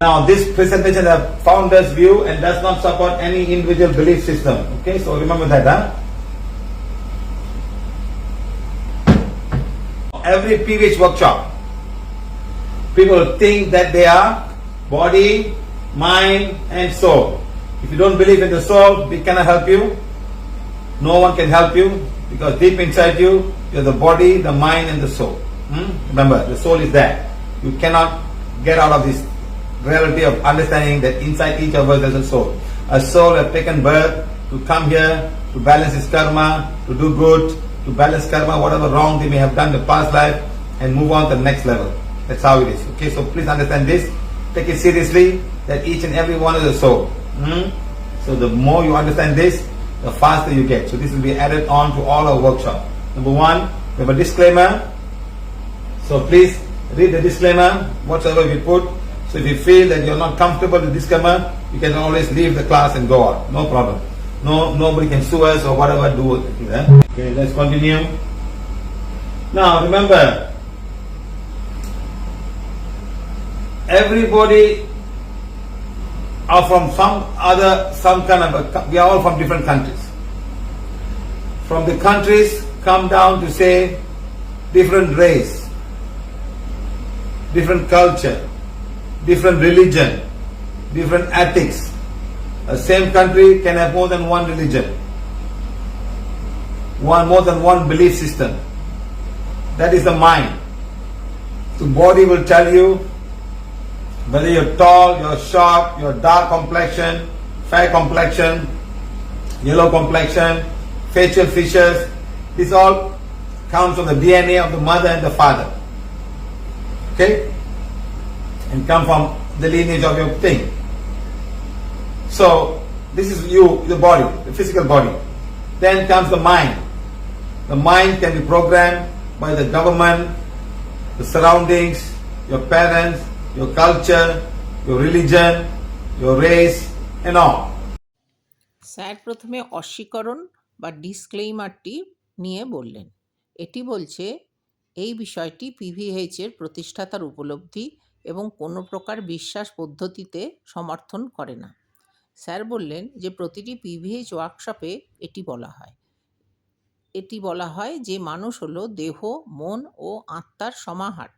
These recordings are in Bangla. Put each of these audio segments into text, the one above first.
Now, this presentation is a founder's view and does not support any individual belief system. Okay, so remember that, huh? Every PVH workshop, people think that they are body, mind, and soul. If you don't believe in the soul, we cannot help you. No one can help you because deep inside you, you're the body, the mind, and the soul. Hmm? Remember, the soul is there. You cannot get out of this reality of understanding that inside each of us there's a soul. A soul has taken birth to come here to balance his karma, to do good, to balance karma, whatever wrong they may have done in the past life, and move on to the next level. That's how it is. Okay, so please understand this. Take it seriously that each and every one is a soul. Hmm? So the more you understand this, the faster you get. So this will be added on to all our workshop. Number one, we have a disclaimer. So please read the disclaimer, whatsoever we put. So if you feel that you're not comfortable with disclaimer, you can always leave the class and go out. No problem. No, nobody can sue us or whatever. Do yeah? Eh? Okay, let's continue. Now remember, everybody are from some other, some kind of a, we are all from different countries. From the countries come down to say different race, different culture, different religion, different ethics. A same country can have more than one religion, one more than one belief system. That is the mind. The body will tell you whether you're tall, you're short, you're dark complexion, fair complexion, yellow complexion, facial features. This all comes from the DNA of the mother and the father. Okay? And come from the lineage of your thing. So, this is you, the body, the physical body. Then comes the mind. The mind can be programmed by the government, the surroundings, your parents, your culture, your religion, your race, and all. Sir প্রথমে অস্বীকরণ বা ডিসক্লেইমারটি নিয়ে বললেন এটি বলছে এই বিষয়টি পিভিএইচ এর প্রতিষ্ঠাতার উপলব্ধি এবং কোনো প্রকার বিশ্বাস পদ্ধতিতে সমর্থন করে না। স্যার বললেন যে, প্রতিটি পিভিএইচ ওয়ার্কশপে এটি বলা হয়। এটি বলা হয় যে, মানুষ হলো দেহ, মন ও আত্মার সমাহার।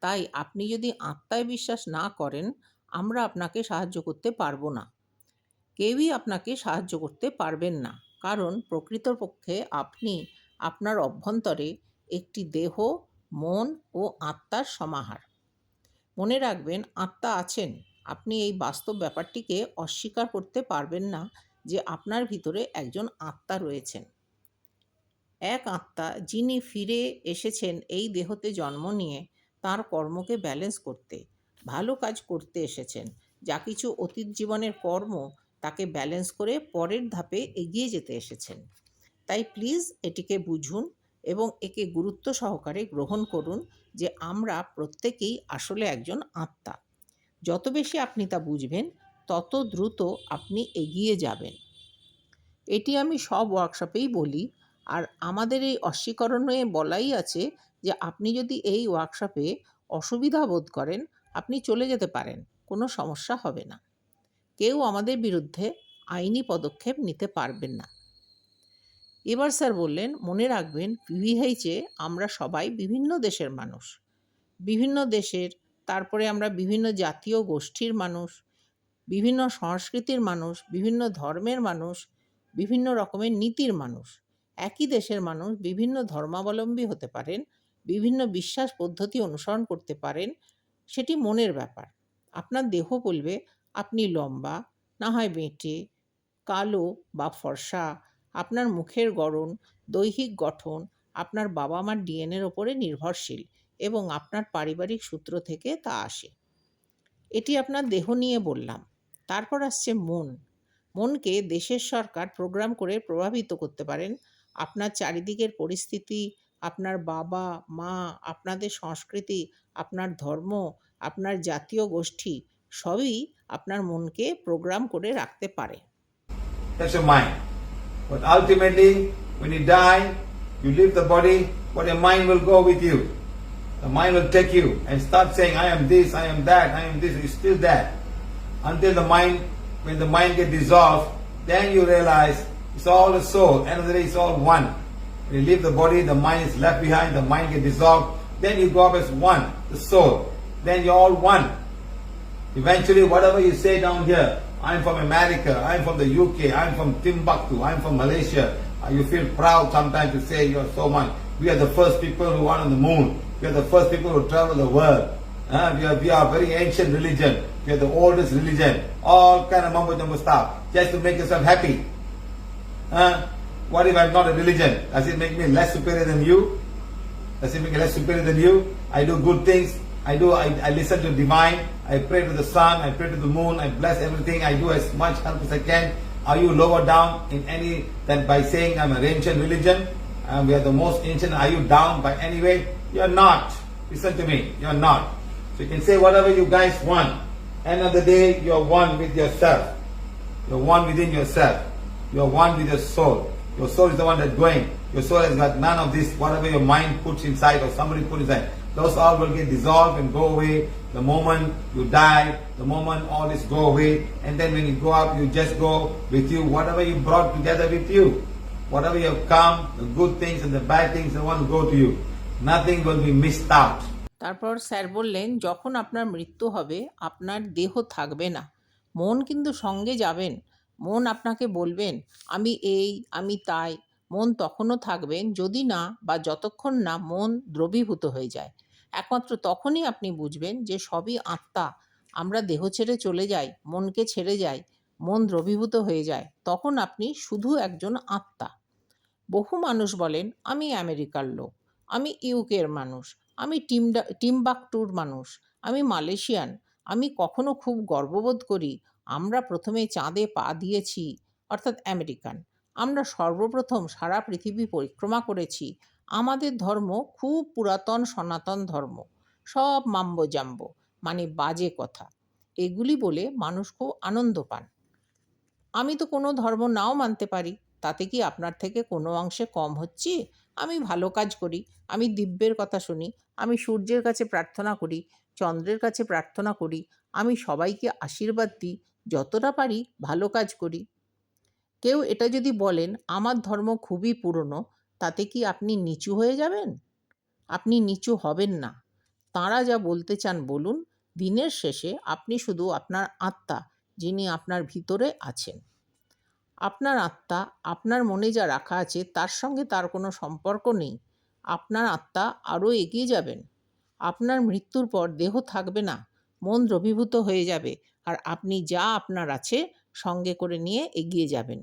তাই আপনি যদি আত্মায় বিশ্বাস না করেন, আমরা আপনাকে সাহায্য করতে পারব না। কেউই আপনাকে সাহায্য করতে পারবেন না। কারণ প্রকৃতপক্ষে আপনি আপনার অভ্যন্তরে একটি দেহ, মন ও আত্মার সমাহার। মনে রাখবেন, আত্মা আছেন। আপনি এই বাস্তব ব্যাপারটিকে অস্বীকার করতে পারবেন না যে আপনার ভিতরে একজন আত্মা রয়েছেন। এক আত্মা যিনি ফিরে এসেছেন এই দেহতে জন্ম নিয়ে তার কর্মকে ব্যালেন্স করতে, ভালো কাজ করতে এসেছেন। যা কিছু অতীত জীবনের কর্ম তাকে ব্যালেন্স করে পরের ধাপে এগিয়ে যেতে এসেছেন। তাই প্লিজ এটিকে বুঝুন এবং একে গুরুত্ব সহকারে গ্রহণ করুন যে আমরা প্রত্যেকেই আসলে একজন আত্মা। যত বেশি আপনি তা বুঝবেন, তত দ্রুত আপনি এগিয়ে যাবেন। এটি আমি সব ওয়ার্কশপেই বলি। আর আমাদের এই অস্বীকরণে বলাই আছে যে আপনি যদি এই ওয়ার্কশপে অসুবিধা বোধ করেন, আপনি চলে যেতে পারেন, কোনো সমস্যা হবে না। কেউ আমাদের বিরুদ্ধে আইনি পদক্ষেপ নিতে পারবেন না। এবার স্যার বললেন, মনে রাখবেন পিভিএইচে আমরা সবাই বিভিন্ন দেশের মানুষ। বিভিন্ন দেশের, তারপরে আমরা বিভিন্ন জাতীয় গোষ্ঠীর মানুষ, বিভিন্ন সংস্কৃতির মানুষ, বিভিন্ন ধর্মের মানুষ, বিভিন্ন রকমের নীতির মানুষ। একই দেশের মানুষ বিভিন্ন ধর্মাবলম্বী হতে পারেন, বিভিন্ন বিশ্বাস পদ্ধতি অনুসরণ করতে পারেন, সেটি মনের ব্যাপার। আপনার দেহ বলবে, আপনি লম্বা, না হয় বেঁটে, কালো বা ফর্সা আপনার মুখের গড়ন, দৈহিক গঠন, আপনার বাবা মার ডিএনএর ওপরে নির্ভরশীল এবং আপনার পারিবারিক সূত্র থেকে তা আসে। এটি আপনার দেহ নিয়ে বললাম। তারপর আসছে মন। মনকে দেশের সরকার প্রোগ্রাম করে প্রভাবিত করতে পারেন। আপনার চারিদিকের পরিস্থিতি, আপনার বাবা, মা, আপনাদের সংস্কৃতি, আপনার ধর্ম, আপনার জাতীয় গোষ্ঠী, সবই আপনার মনকে প্রোগ্রাম করে রাখতে পারে। Mind. But ultimately, when you die, you leave the body, but your mind will go with you. The mind will take you and start saying, I am this, I am that, I am this. It's still that. Until the mind, when the mind gets dissolved, then you realize it's all the soul. End of the day, it's all one. When you leave the body, the mind is left behind, the mind gets dissolved. Then you go up as one, the soul. Then you're all one. Eventually, whatever you say down here, I'm from America, I'm from the UK, I'm from Timbuktu, I'm from Malaysia. uh, You feel proud sometimes to say you're so much. We are the first people who went on the moon. We are the first people who travel the world. Uh, we, are, we are very ancient religion. We are the oldest religion. All kind of mumbo jumbo stuff. Just to make yourself happy. Uh, what if I'm not a religion? Does it make me less superior than you? Does it make me less superior than you? I do good things. I do. I, I listen to divine. I pray to the sun. I pray to the moon. I bless everything. I do as much help as I can. Are you lower down in any than by saying I'm an ancient religion? And we are the most ancient. Are you down by any way? You're not. Listen to me. You're not. So you can say whatever you guys want. End of the day, you're one with yourself. You're one within yourself. You're one with your soul. Your soul is the one that's going. Your soul has got none of this, whatever your mind puts inside or somebody put inside. Those all will get dissolved and go away the moment you die, the moment all this go away. And then when you go up, you just go with you, whatever you brought together with you. Whatever you have come, the good things and the bad things, they want to go to you. Nothing will be missed out. তারপর স্যার বললেন যখন আপনার মৃত্যু হবে আপনার দেহ থাকবে না মন কিন্তু সঙ্গে যাবেন মন আপনাকে বলবেন আমি এই আমি তাই মন তখনও থাকবেন যদি না বা যতক্ষণ না মন দ্রবীভূত হয়ে যায় একমাত্র তখনই আপনি বুঝবেন যে সবই আত্মা। আমরা দেহ ছেড়ে চলে যাই, মনকে ছেড়ে যাই, মন দ্রবীভূত হয়ে যায়, তখন আপনি শুধু একজন আত্মা। বহু মানুষ বলেন, আমি আমেরিকার লোক, আমি ইউকের মানুষ, আমি টিমডা টিমবাকটুর মানুষ, আমি মালয়েশিয়ান, আমি কখনো খুব গর্ববোধ করি, আমরা প্রথমে চাঁদে পা দিয়েছি, অর্থাৎ আমেরিকান, আমরা সর্বপ্রথম সারা পৃথিবী পরিক্রমা করেছি আমাদের ধর্ম খুব পুরাতন সনাতন ধর্ম। সব মাম্বো জাম্বো মানে বাজে কথা। এগুলি বলে মানুষ খুব আনন্দ পান। আমি তো কোনো ধর্ম নাও মানতে পারি, তাতে কি আপনার থেকে কোনো অংশে কম হচ্ছি? আমি ভালো কাজ করি, আমি দিব্যের কথা শুনি, আমি সূর্যের কাছে প্রার্থনা করি, চন্দ্রের কাছে প্রার্থনা করি, আমি সবাইকে আশীর্বাদ দিই, যতটা পারি ভালো কাজ করি। কেউ এটা যদি বলেন, আমার ধর্ম খুবই পুরনো তাতে কি আপনি নিচু হয়ে যাবেন? আপনি নিচু হবেন না। তাঁরা যা বলতে চান বলুন, দিনের শেষে আপনি শুধু আপনার আত্মা, যিনি আপনার ভিতরে আছেন। আপনার আত্মা, আপনার মনে যা রাখা আছে, তার সঙ্গে তার কোনো সম্পর্ক নেই। আপনার আত্মা আরও এগিয়ে যাবেন। আপনার মৃত্যুর পর দেহ থাকবে না, মন দ্রবীভূত হয়ে যাবে, আর আপনি যা আপনার আছে সঙ্গে করে নিয়ে এগিয়ে যাবেন।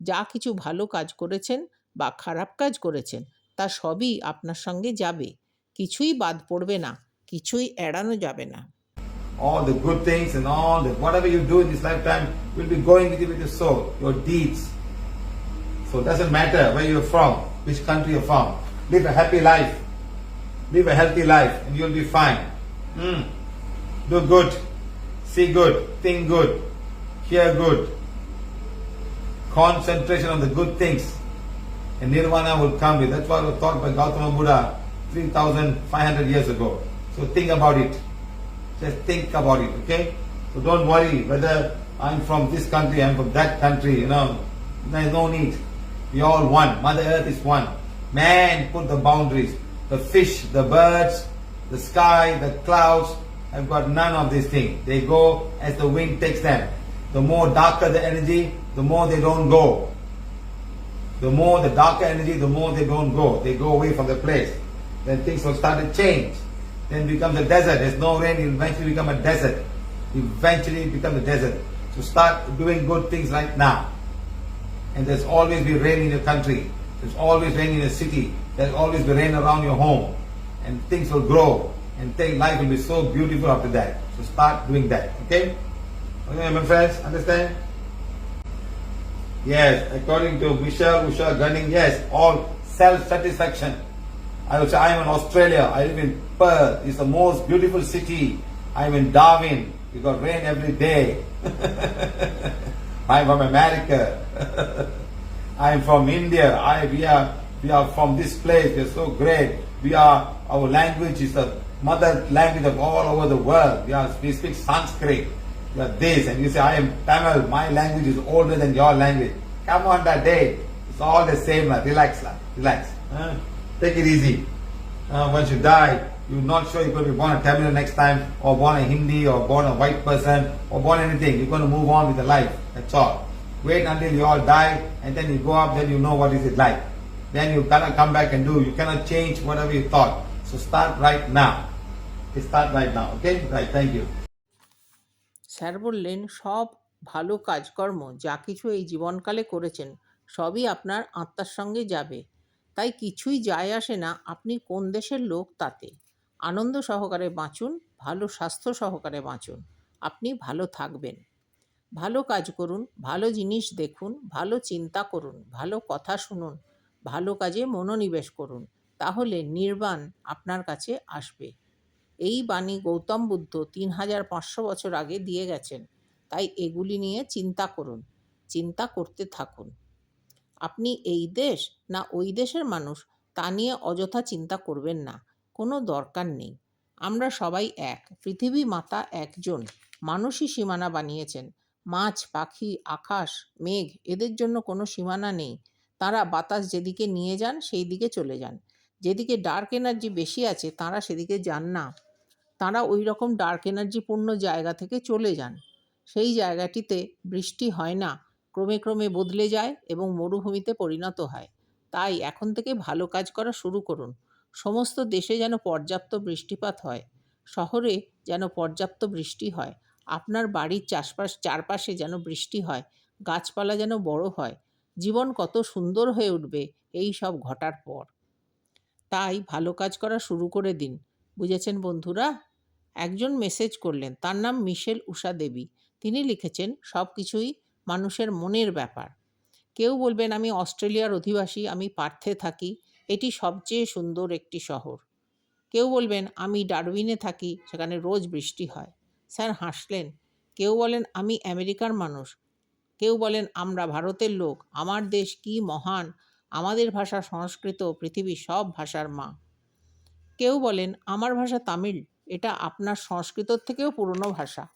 যা কিছু ভালো কাজ করেছেন বা খারাপ কাজ করেছেন তা সবই আপনার সঙ্গে যাবে কিছুই বাদ পড়বে না কিছুই এড়ানো যাবে না all the good things and all the whatever you do in this lifetime will be going with you with your soul, your deeds. So it doesn't matter where you're from, which country you're from. Live a happy life. Live a healthy life and you'll be fine. Mm. Do good. See good. Think good. Hear good. Concentration on the good things. And nirvana will come with. That's what was taught by Gautama Buddha 3,500 years ago. So think about it. Just think about it, okay? So don't worry whether I'm from this country, I'm from that country, you know. There's no need. We're all one. Mother Earth is one. Man put the boundaries. The fish, the birds, the sky, the clouds have got none of these things. They go as the wind takes them. The more darker the energy, the more they don't go. The more the darker energy, the more they don't go. They go away from the place. Then things will start to change. Then becomes a desert. There's no rain, it eventually become a desert. Eventually it becomes a desert. So start doing good things like now. And there's always be rain in your country. There's always rain in your city. There's always be rain around your home. And things will grow. And think life will be so beautiful after that. So start doing that. Okay? Okay, my friends, understand? Yes, according to Michelle Usha Gunning, yes, all self-satisfaction. I would say I'm in Australia. I live in Perth. It's the most beautiful city. I'm in Darwin. We got rain every day. I'm from America. I'm from India. I we are we are from this place. We're so great. We are our language is the mother language of all over the world. We, are, we speak Sanskrit. You are this, and you say, I am Tamil. My language is older than your language. Come on, that day. It's all the same. lah. Relax, lah. relax. huh? Take it easy. Uh, once you die, you're not sure you're going to be born a Tamil next time, or born a Hindi, or born a white person, or born anything. You're going to move on with the life. That's all. Wait until you all die, and then you go up, then you know what is it like. Then you cannot come back and do. You cannot change whatever you thought. So start right now. Start right now. Okay? Right. Thank you. Sir বললেন, সব ভালো কাজকর্ম, যা কিছু এই জীবনকালে করেছেন, সবই আপনার আত্মার সঙ্গে যাবে। তাই কিছুই যায় আসে না, আপনি কোন দেশের লোক তাতে? আনন্দ সহকারে বাঁচুন, ভালো স্বাস্থ্য সহকারে বাঁচুন, আপনি ভালো থাকবেন। ভালো কাজ করুন, ভালো জিনিস দেখুন, ভালো চিন্তা করুন, ভালো কথা শুনুন, ভালো কাজে মনোনিবেশ করুন, তাহলে নির্বাণ আপনার কাছে আসবে। এই বাণী গৌতম বুদ্ধ তিন হাজার পাঁচশো বছর আগে দিয়ে গেছেন। তাই এগুলি নিয়ে চিন্তা করুন, চিন্তা করতে থাকুন। আপনি এই দেশ না ওই দেশের মানুষ, তা নিয়ে অযথা চিন্তা করবেন না, কোনো দরকার নেই। আমরা সবাই এক, পৃথিবী মাতা একজন, মানুষই সীমানা বানিয়েছেন। মাছ, পাখি, আকাশ, মেঘ, এদের জন্য কোনো সীমানা নেই। তারা বাতাস যেদিকে নিয়ে যান সেই দিকে চলে যান। যেদিকে ডার্ক এনার্জি বেশি আছে, তারা সেদিকে যান না। তারা ওই রকম ডার্ক এনার্জিপূর্ণ জায়গা থেকে চলে যান। সেই জায়গাটিতে বৃষ্টি হয় না, ক্রমে ক্রমে বদলে যায় এবং মরুভূমিতে পরিণত হয়। তাই এখন থেকে ভালো কাজ করা শুরু করুন। সমস্ত দেশে যেন পর্যাপ্ত বৃষ্টিপাত হয়, শহরে যেন পর্যাপ্ত বৃষ্টি হয়, আপনার বাড়ির চাষবাস চারপাশে যেন বৃষ্টি হয়, গাছপালা যেন বড় হয়, জীবন কত সুন্দর হয়ে উঠবে, এই সব ঘটার পর। তাই ভালো কাজ করা শুরু করে দিন। বুঝেছেন বন্ধুরা? একজন মেসেজ করলেন, তার নাম মিশেল উষা দেবী। তিনি লিখেছেন, সব কিছুই মানুষের মনের ব্যাপার। কেউ বলবেন, আমি অস্ট্রেলিয়ার অধিবাসী, আমি পার্থে থাকি, এটি সবচেয়ে সুন্দর একটি শহর। কেউ বলবেন, আমি ডারউইনে থাকি, সেখানে রোজ বৃষ্টি হয়। স্যার হাসলেন, কেউ বলেন, আমি আমেরিকার মানুষ। কেউ বলেন, আমরা ভারতের লোক, আমার দেশ কি মহান, আমাদের ভাষা সংস্কৃত, পৃথিবীর সব ভাষার মা। কেউ বলেন, আমার ভাষা তামিল এটা আপনার সংস্কৃতর থেকেও পুরনো ভাষা।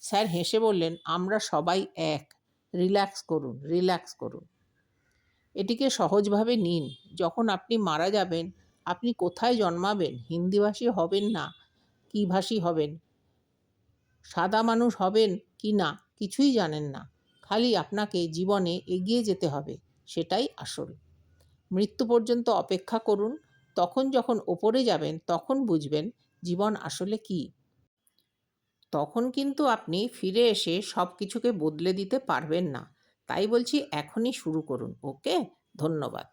স্যার হেসে বললেন, আমরা সবাই এক। রিল্যাক্স করুন রিল্যাক্স করুন। এটিকে সহজভাবে নিন। যখন আপনি মারা যাবেন, আপনি কোথায় জন্মাবেন? হিন্দিভাষী হবেন না? কী ভাষী হবেন? সাদা মানুষ হবেন কি না? কিছুই জানেন না। খালি আপনাকে জীবনে এগিয়ে যেতে হবে, সেটাই আসল। মৃত্যু পর্যন্ত অপেক্ষা করুন। তখন যখন ওপরে যাবেন, তখন বুঝবেন জীবন আসলে কি? তখন কিন্তু আপনি ফিরে এসে সব কিছুকে বদলে দিতে পারবেন না। তাই বলছি এখনই শুরু করুন, ওকে? ধন্যবাদ।